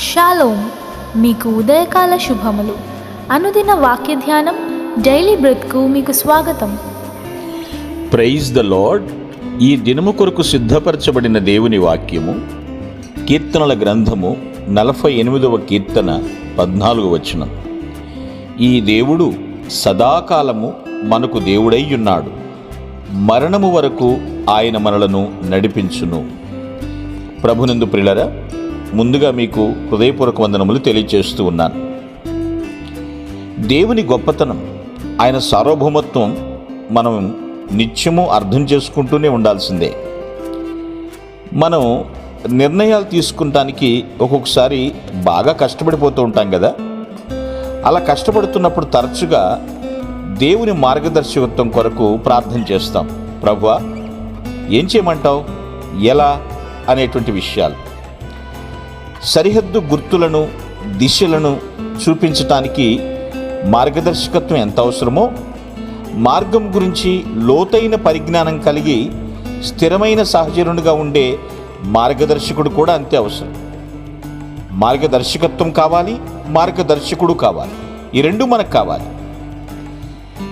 Shalom మీకు ఉదయకాల శుభములు. అనుదిన వాక్య ధ్యానం డైలీ బ్రెత్కు మీకు స్వాగతం. Praise the Lord. ఈ దినము కొరకు సిద్ధపరచబడిన దేవుని వాక్యము కీర్తనల గ్రంథము నలభై ఎనిమిదవ కీర్తన పద్నాలుగు వచనం. ఈ దేవుడు సదాకాలము మనకు దేవుడై ఉన్నాడు మరణము వరకు ఆయన మనలను నడిపించును. ప్రభునందు ప్రిలరా ముందుగా మీకు హృదయపూర్వక వందనములు తెలియజేస్తూ ఉన్నాను. దేవుని గొప్పతనం ఆయన సార్వభౌమత్వం మనం నిత్యము అర్థం చేసుకుంటూనే ఉండాల్సిందే. మనం నిర్ణయాలు తీసుకుంటానికి ఒక్కొక్కసారి బాగా కష్టపడిపోతూ ఉంటాం కదా. అలా కష్టపడుతున్నప్పుడు తరచుగా దేవుని మార్గదర్శకత్వం కొరకు ప్రార్థన చేస్తాం. ప్రభువా ఏం చేయమంటావు? ఎలా? అనేటువంటి విషయాలు. సరిహద్దు గుర్తులను దిశలను చూపించటానికి మార్గదర్శకత్వం ఎంత అవసరమో మార్గం గురించి లోతైన పరిజ్ఞానం కలిగి స్థిరమైన సహచరునిగా ఉండే మార్గదర్శకుడు కూడా అంతే అవసరం. మార్గదర్శకత్వం కావాలి మార్గదర్శకుడు కావాలి. ఈ రెండు మనకు కావాలి.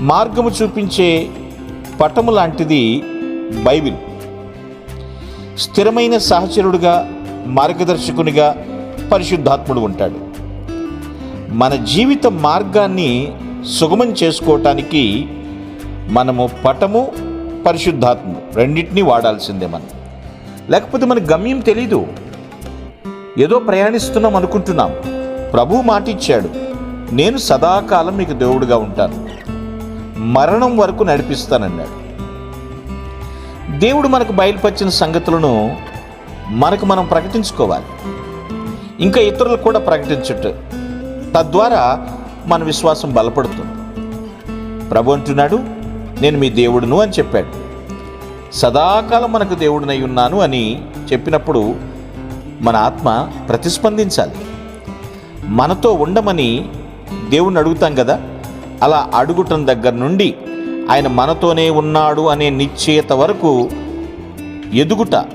మార్గము చూపించే పటము లాంటిది బైబిల్. స్థిరమైన సహచరుడుగా మార్గదర్శకునిగా పరిశుద్ధాత్ముడు ఉంటాడు. మన జీవిత మార్గాన్ని సుగమం చేసుకోవటానికి మనము పటము పరిశుద్ధాత్ము రెండింటినీ వాడాల్సిందే మనం. లేకపోతే మన గమ్యం తెలీదు. ఏదో ప్రయాణిస్తున్నాం అనుకుంటున్నాం. ప్రభు మాట ఇచ్చాడు నేను సదాకాలం మీకు దేవుడుగా ఉంటాను. మరణం వరకు నడిపిస్తానన్నాడు. దేవుడు మనకు బయలుపరిచిన సంగతులను మనకు మనం ప్రకటించుకోవాలి. ఇంకా ఇతరులు కూడా ప్రకటించుట తద్వారా మన విశ్వాసం బలపడుతుంది. ప్రభు అంటున్నాడు నేను మీ దేవుడును అని చెప్పాడు. సదాకాలం మనకు దేవుడినై ఉన్నాను అని చెప్పినప్పుడు మన ఆత్మ ప్రతిస్పందించాలి. మనతో ఉండమని దేవుణ్ణి అడుగుతాం కదా? అలా అడుగుటం దగ్గర నుండి ఆయన మనతోనే ఉన్నాడు అనే నిశ్చయత వరకు ఎదుగుట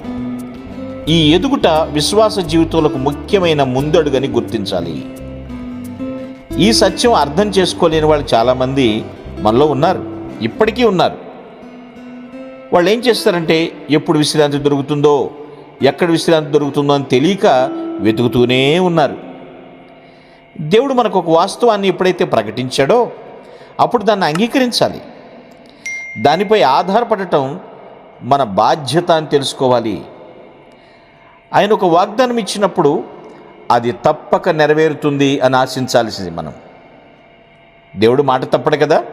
ఈ ఎదుగుట విశ్వాస జీవితంలో ముఖ్యమైన ముందడుగని గుర్తించాలి. ఈ సత్యం అర్థం చేసుకోలేని వాళ్ళు చాలామంది మనలో ఉన్నారు ఇప్పటికీ ఉన్నారు. వాళ్ళు ఏం చేస్తారంటే ఎప్పుడు విశ్రాంతి దొరుకుతుందో ఎక్కడ విశ్రాంతి దొరుకుతుందో అని తెలియక వెతుకుతూనే ఉన్నారు. దేవుడు మనకు ఒక వాస్తవాన్ని ఎప్పుడైతే ప్రకటించాడో అప్పుడు దాన్ని అంగీకరించాలి. దానిపై ఆధారపడటం మన బాధ్యత అని తెలుసుకోవాలి. ఆయన ఒక వాగ్దానం ఇచ్చినప్పుడు అది తప్పక నెరవేరుతుంది అని ఆశించాల్సింది మనం. దేవుడు మాట తప్పడు కదా?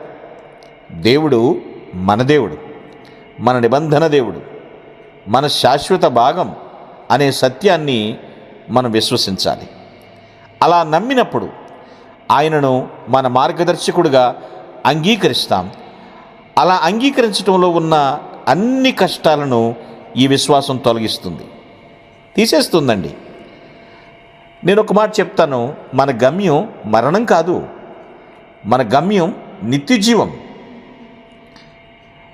దేవుడు మన దేవుడు మన నిబంధన దేవుడు మన శాశ్వత భాగం అనే సత్యాన్ని మనం విశ్వసించాలి. అలా నమ్మినప్పుడు ఆయనను మన మార్గదర్శకుడిగా అంగీకరిస్తాం. అలా అంగీకరించడంలో ఉన్న అన్ని కష్టాలను ఈ విశ్వాసం తొలగిస్తుంది. తీసేస్తుందండి. నేను ఒక మాట చెప్తాను. మన గమ్యం మరణం కాదు. మన గమ్యం నిత్యజీవం.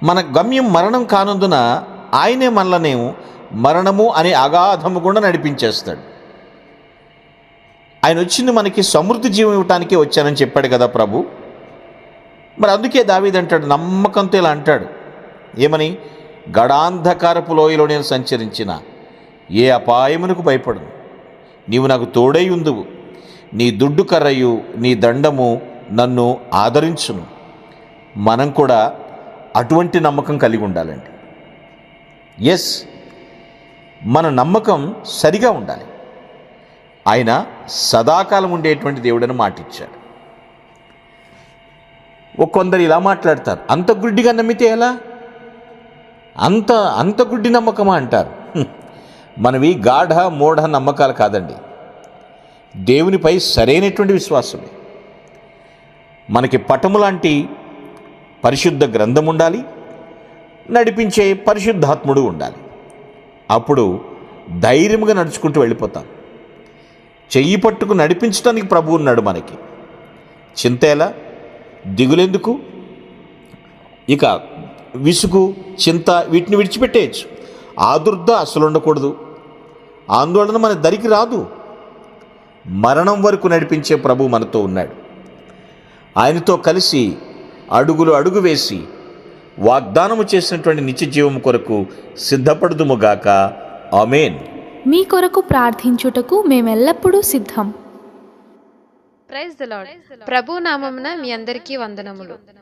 మన గమ్యం మరణం కానందున ఆయనే మనల్ని మరణము అనే అగాధము కూడా నడిపించేస్తాడు. ఆయన వచ్చింది మనకి సమృద్ధి జీవం ఇవ్వటానికే వచ్చానని చెప్పాడు కదా ప్రభు. మరి అందుకే దావీది అంటాడు నమ్మకంతో ఇలా అంటాడు. ఏమని? గడాంధకారపు లోయలో నేను సంచరించిన ఏ అపాయమునకు భయపడను. నీవు నాకు తోడై ఉందువు. నీ దుడ్డు కర్రయు నీ దండము నన్ను ఆదరించును. మనం కూడా అటువంటి నమ్మకం కలిగి ఉండాలండి. ఎస్ మన నమ్మకం సరిగా ఉండాలి. ఆయన సదాకాలం ఉండేటువంటి దేవుడని మాటిచ్చాడు. కొందరు ఇలా మాట్లాడతారు. అంత గుడ్డిగా నమ్మితే ఎలా? అంత అంత గుడ్డి నమ్మకమా అంటారు? మనవి గాఢ మూఢ నమ్మకాలు కాదండి. దేవునిపై సరైనటువంటి విశ్వాసమే. మనకి పటము లాంటి పరిశుద్ధ గ్రంథం ఉండాలి నడిపించే పరిశుద్ధాత్ముడు ఉండాలి. అప్పుడు ధైర్యంగా నడుచుకుంటూ వెళ్ళిపోతాం. చెయ్యి పట్టుకు నడిపించడానికి ప్రభు ఉన్నాడు మనకి. చింత ఎలా దిగులెందుకు? ఇక విసుగు చింత వీటిని విడిచిపెట్టేయచ్చు. ఆదుర్ద అసలు ఉండకూడదు ఆందోళన మన దరికి రాదు. మరణం వరకు నడిపించే ప్రభు మనతో ఉన్నాడు. ఆయనతో కలిసి అడుగులు అడుగు వేసి వాగ్దానము చేసినటువంటి నిత్య జీవము కొరకు సిద్ధపడుదుముగాక ఆమెన్. మీ కొరకు ప్రార్థించుటకు మేమెల్లప్పుడూ సిద్ధం. ప్రైజ్ ప్రభు నామమున మీ అందరికీ వందనములు.